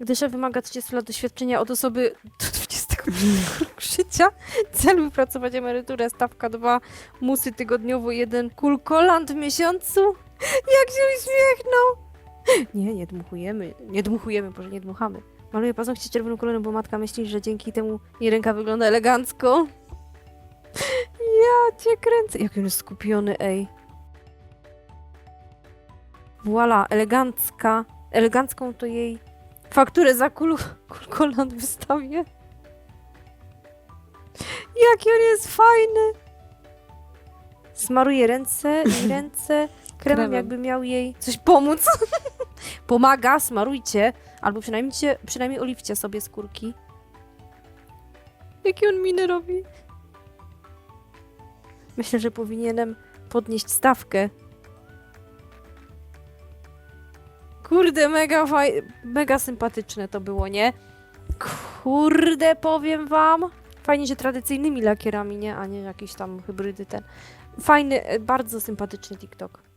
Gdy szef wymaga 30 lat doświadczenia od osoby do 20 roku życia, cel wypracować emeryturę, stawka 2, musy tygodniowo, jeden kulkoland w miesiącu. Jak się uśmiechnął! Nie, nie dmuchujemy, nie dmuchujemy, boże, nie dmuchamy. Maluję paznokcie czerwonym kolorem, bo matka myśli, że dzięki temu jej ręka wygląda elegancko. Ja cię kręcę. Jak on jest skupiony, ej. Voila, elegancka. Elegancką to jej fakturę za kul kulkoland wystawię. Jaki on jest fajny. Smaruje ręce i ręce kremem, Kremem. jakby miał jej coś pomóc. Pomaga, smarujcie. Albo przynajmniej, cię- przynajmniej oliwcie sobie skórki. Jakie on miny robi? Myślę, że powinienem podnieść stawkę. Kurde, mega faj... mega sympatyczne to było, nie? Kurde, powiem wam. Fajnie, że tradycyjnymi lakierami, nie? A nie jakieś tam hybrydy ten. Fajny, e, bardzo sympatyczny TikTok.